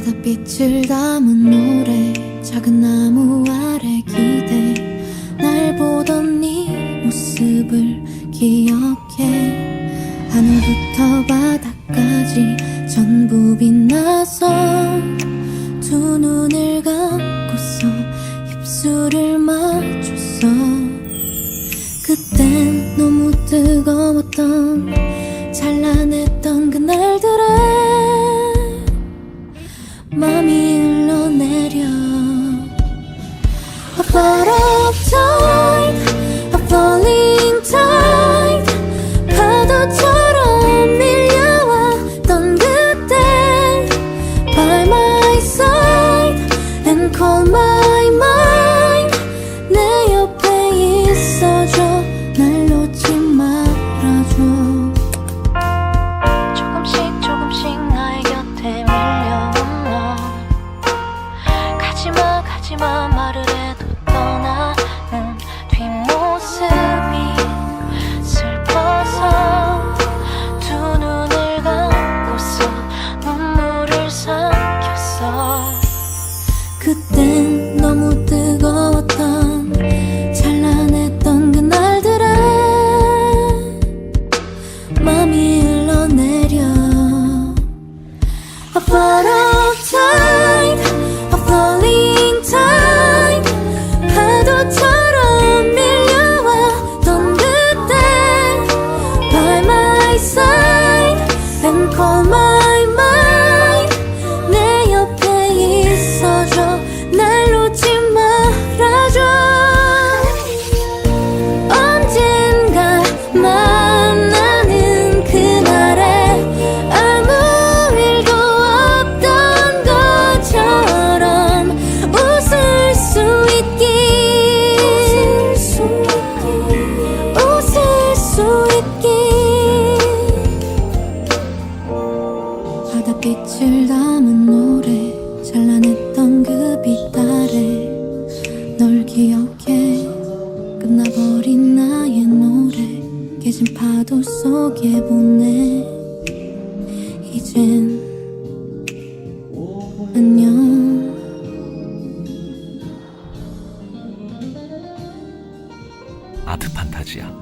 바닷빛을 담은 노래 작은 나무 아래 기대. 날 보던 네 모습을 기억해. 하늘부터 바다까지 전부 빛나서 두 눈을 감고서 입술을 맞 그땐 너무 뜨거웠던 찬란했던 그날들에 맘이 흘러내려. A flood of tide A falling tide 파도처럼 밀려왔던 그때 By my side 빛을 담은 노래 찬란했던 그빛 아래 널 기억해. 끝나버린 나의 노래 깨진 파도 속에 보내. 이젠 안녕. 아트 판타지야.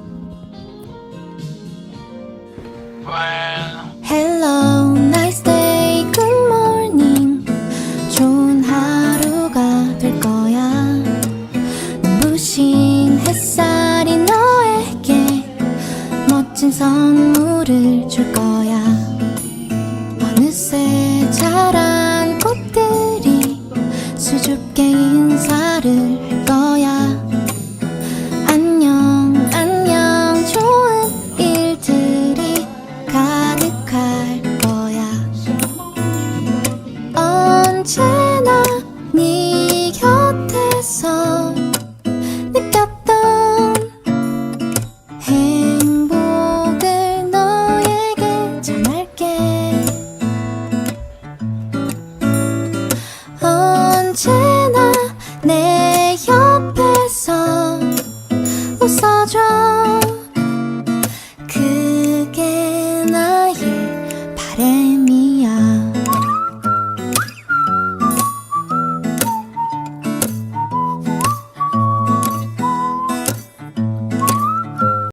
비친 햇살이 너에게 멋진 선물을 줄 거야. 어느새 자라 언제나 내